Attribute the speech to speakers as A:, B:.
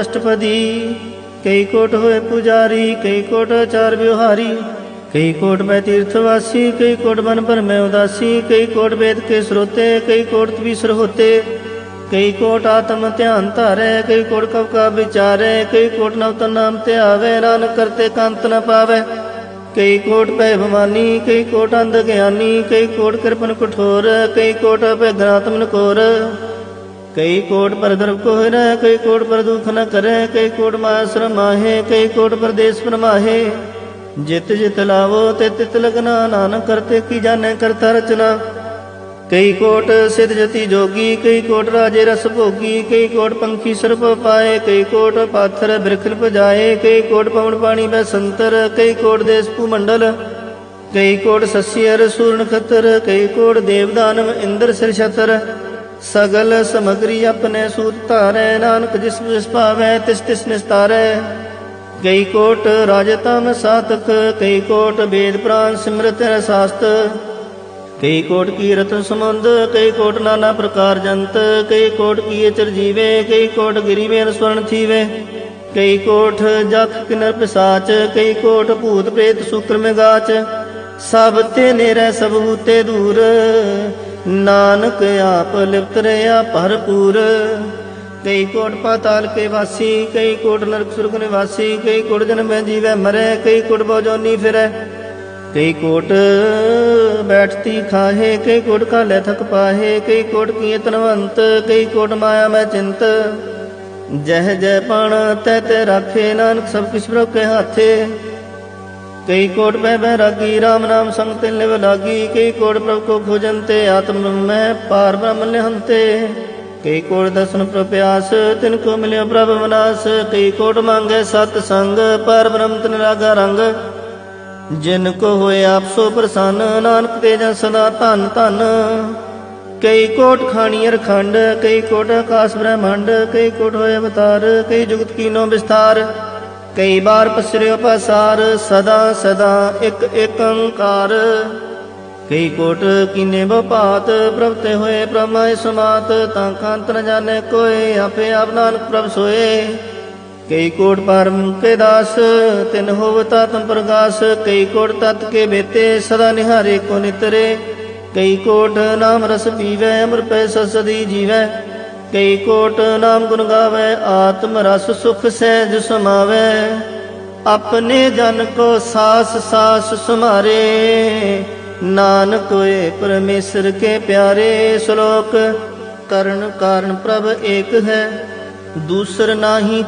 A: ਅਸ਼ਟਪਦੀ ਕਈ ਕੋਟ ਹੋਏ ਪੁਜਾਰੀ ਕਈ ਕੋਟ ਆਚਾਰ ਵਿਵਹਾਰੀ ਕਈ ਕੋਟ ਮੈਂ ਤੀਰਥ ਵਾਸੀ ਕਈ ਕੋਟ ਮਨ ਪਰ ਮੈਂ ਉਦਾਸੀ ਕਈ ਕੋਟ ਵੇਦ ਕੇ ਸਰੋਤੇ ਕਈ ਕੋਟ ਤਵੀਸਰ ਹੋਤੇ ਕਈ ਕੋਟ ਆਤਮ ਧਿਆਨ ਧਾਰੈ ਕਈ ਕੋਟ ਕਵ ਕਾ ਵਿਚਾਰੈ ਕਈ ਕੋਟ ਨਵ ਤਨ ਨਾਮ ਧਿਆਵੇ ਨਾਨਕ ਕਰਤੇ ਕੰਤ ਨ ਪਾਵੇ ਕਈ ਕੋਟ ਪੈ ਭਵਾਨੀ ਕਈ ਕੋਟ ਅੰਧ ਗਿਆਨੀ ਕਈ ਕੋਟ ਕਿਰਪਨ ਕਠੋਰ ਕਈ ਕੋਟ ਪੈ ਗਨਾਤਮਨ ਕੋਰ ਕਈ ਕੋਟ ਪਰ ਦਰਬ ਕੋ ਰਹਿ ਕਈ ਕੋਟ ਪਰ ਦੁਖ ਨ ਕਰੈ ਕਈ ਕੋਟ ਮਾਇਆ ਸ਼ਰਮ ਮਾਹੇ ਕਈ ਕੋਟ ਪਰਦੇਸ ਪਰਮਾਹੇ ਜਿਤ ਜਿਤ ਲਾਵੋ ਤੇ ਤਿਤ ਲਗਨਾ ਨਾਨਕ ਕਰਤੇ ਕੀ ਜਾਣੈ ਕਰਤਾ ਰਚਨਾ ਕਈ ਕੋਟ ਸਿਧ ਜਤੀ ਜੋਗੀ ਕਈ ਕੋਟ ਰਾਜੇ ਰਸ ਭੋਗੀ ਕਈ ਕੋਟ ਪੰਖੀ ਸਰਪ ਪਾਏ ਕਈ ਕੋਟ ਪਾਥਰ ਬਿਰਖਲ ਪਜਾਏ ਕਈ ਕੋਟ ਪਵਨ ਪਾਣੀ ਬੈ ਸੰਤਰ ਕਈ ਕੋਟ ਦੇਸ ਭੂ ਮੰਡਲ ਕਈ ਕੋਟ ਸਸਿਅਰ ਸੂਰਨ ਖਤਰ ਕਈ ਕੋਟ ਦੇਵਦਾਨਵ ਇੰਦਰ ਸਿਰ ਛਤਰ ਸਗਲ ਸਮਗਰੀ ਆਪਣੇ ਸੂਤ ਧਾਰੈ, ਨਾਨਕ ਜਿਸ ਜਿਸ ਭਾਵੈ, ਤਿਸ ਤਿਸ ਨਿਸਤਾਰੈ। ਕਈ ਕੋਟ ਰਾਜਤਮ ਸਾਤਕ, ਕਈ ਕੋਟ ਵੇਦ ਪ੍ਰਾਨ ਸਿਮਰਤ ਰਸਾਸਤ ਕਈ ਕੋਟ ਕੀ ਰਤਨ ਸਮੁੰਦ, ਕਈ ਕੋਟ ਨਾਨਾ ਪ੍ਰਕਾਰ ਜੰਤ, ਕਈ ਕੋਟ ਕੀ ਚਰ ਜੀਵੇ, ਕਈ ਕੋਟ ਗਿਰੀਵੇ ਵੇਨ ਸਵਰਨ ਥੀਵੇ। ਕਈ ਕੋਠ ਜਖ ਕਿਨਰ ਪਿਸਾਚ, ਕਈ ਕੋਟ ਭੂਤ ਪ੍ਰੇਤ ਸੁਕਰ ਮੇਗਾਚ ਸਭ ਤੇ ਨੇਰੇ, ਸਭ ਹੂਤੇ ਦੂਰ। ਨਾਨਕ ਆਪ ਲਿਪਤ ਰਿਆ ਭਰਪੂਰ। ਕਈ ਕੋਟ ਪਾਤਾਲ ਕੇ ਵਾਸੀ, ਕਈ ਕੋਟ ਨਰਕ ਸੁਰਗ ਨਿਵਾਸੀ, ਕਈ ਕੋਟ ਜਨਮ ਮੈਂ ਜੀਵੈ ਕਈ ਕੋਟ ਬੋ ਜੋਨੀ ਕਈ ਕੋਟ ਬੈਠਤੀ ਖਾਹੇ, ਕਈ ਕੋਟ ਕਾਲੇ ਥਕ ਪਾਹੇ, ਕਈ ਕੋਟ ਕੀਏ ਤਨਵੰਤ, ਕਈ ਕੋਟ ਮਾਇਆ ਮੈਂ ਚਿੰਤ। ਜਹ ਜੈ ਪਣ ਤੈ ਤੇ ਰਾਖੇ, ਨਾਨਕ ਸਭ ਕਿਛ ਪ੍ਰਭ ਕੇ ਹਾਥੇ। ਕਈ ਕੋਟ ਪੈ ਬੈ ਰਾਗੀ RAM ਨਾਮ ਸੰਗ ਤੇ ਲਿਵ ਲਾਗੀ, ਕਈ ਕੋਟ ਪ੍ਰਭ ਕੋ ਖੋਜਨ ਤੇ ਆਤਮ ਮੈਂ ਪਾਰ ਬ੍ਰਹਮ ਨਿਹੰਤੇ। ਕਈ ਕੋਟ ਦਰਸ਼ਨ ਪ੍ਰਪਿਆਸ ਤਿਨ ਕੋ ਮਿਲਿਓ ਪ੍ਰਭ ਵਿਨਾਸ਼ ਕਈ ਕੋਟ ਮੰਗੇ ਸਤ ਸੰਗ ਪਰ ਬ੍ਰਹਮ ਤਨ ਰਾਗਾ ਰੰਗ। ਜਿਨ ਕੋ ਹੋਏ ਆਪ ਸੋ ਪ੍ਰਸੰਨ, ਨਾਨਕ ਤੇ ਜਨ ਸਦਾ ਧਨ ਧਨ। ਕਈ ਕੋਟ ਖਾਣੀਅਰ ਖੰਡ, ਕਈ ਕੋਟ ਆਕਾਸ ਬ੍ਰਹਮੰਡ, ਕਈ ਕੋਟ ਹੋਏ ਅਵਤਾਰ, ਕਈ ਜੁਗਤ ਕੀਨੋ ਵਿਸਥਾਰ। ਕਈ ਬਾਰ ਪਸਰਿਓ ਪਸਾਰ, ਸਦਾ ਸਦਾ ਇੱਕ ਇੱਕ ਓੰਕਾਰ ਕਈ ਕੋਟ ਕੀਨੇ ਬਪਾਤ ਪ੍ਰਭ ਤੇ ਹੋਏ ਪ੍ਰਮਾਇ ਸਮਾਤ, ਤਾਂ ਕਾਂਤ ਨ ਜਾਣੇ ਕੋਏ, ਆਪੇ ਆਪ ਨਾਨਕ ਪ੍ਰਭ ਸੋਏ। ਕਈ ਕੋਟ ਪਰਮ ਕੇ ਦਾਸ, ਤਿਨ ਹੋਵਤਾ ਤਮ ਪ੍ਰਗਾਸ, ਕਈ ਕੋਟ ਤਤ ਕੇ ਬੇਤੇ, ਸਦਾ ਨਿਹਾਰੇ ਕੋ ਨਿਤਰੇ। ਕਈ ਕੋਟ ਨਾਮ ਰਸ ਪੀਵੈ ਅਮਰ ਪੈ ਸਸਦੀ ਜੀਵੈ। ਕਈ ਕੋਟ ਨਾਮ ਗੁਣ ਗਾਵੈ, ਆਤਮ ਰਸ ਸੁਖ ਸਹਿਜ ਸਮਾਵੈ। ਆਪਣੇ ਜਨ ਕੋ ਸਾਸ ਸਾਸ ਸੁਮਾਰੇ, ਨਾਨਕ ਹੋਏ ਪਰਮੇਸ਼ਰ ਕੇ ਪਿਆਰੇ ਸ਼ਲੋਕ। ਕਰਨ ਕਾਰਨ ਪ੍ਰਭ ਏਕ ਹੈ, ਦੂਸਰ ਨਾਹੀ